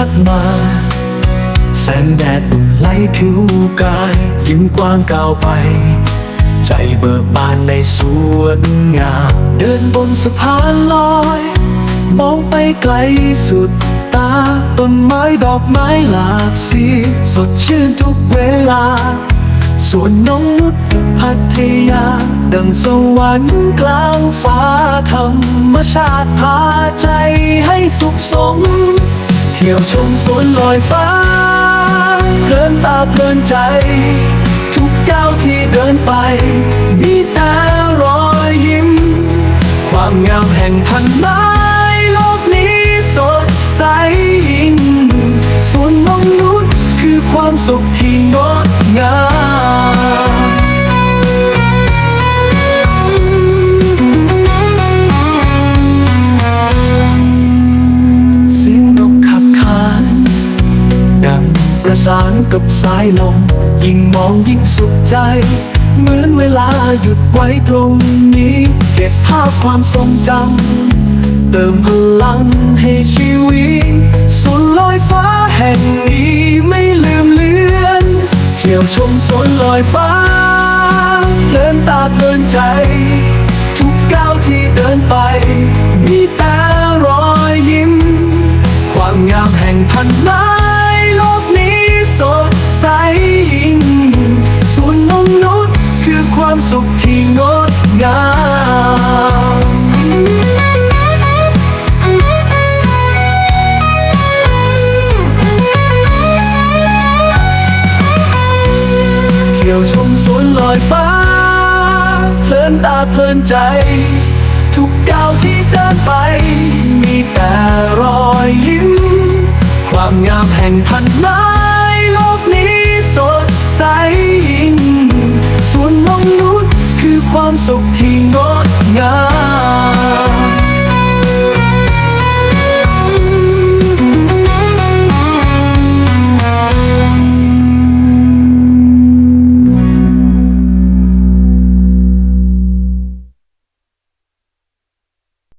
ัดมา แสงแดดอุ่นไหลผิวกาย ยิ้มกว้างก้าวไป ใจเบิกบานในสวนงาม เดินบนสะพานลอย มองไปไกลสุดตา ต้นไม้ดอกไม้หลากสี สดชื่นทุกเวลาสวนน้องนุชพัทยา ดังสวรรค์กลางฟ้าธรรมชาติพาใจให้สุขสม เที่ยวชมสวนลอยฟ้า เพลินตาเพลินใจ ทุกก้าวที่เดินไป มีแต่รอยยิ้ม ความงามแห่งพันไม้โลกนี้สดใสยิ่งส่วนนงนุชคือความสุขที่งดงาม สานกับสายลม ยิ่งมองยิ่งสุขใจ เหมือนเวลาหยุดไว้ตรงนี้ เก็บภาพความทรงจำเติมพลังให้ชีวิตส่วนลอยฟ้าแห่งนี้ไม่ลืมเลือน เที่ยวชมสวนลอยฟ้าเพลินตาเพลินใจ ทุกก้าวที่เดินไป มีแต่รอยยิ้ม ความงามแห่งพันไม้โที่งดงามเที่ยวชมสวนลอยฟ้า เพลินตาเพลินใจ ทุกก้าวที่เดินไป มีแต่รอยยิ้ม ความงามแห่งพันไม้ ความสุขที่งดงาม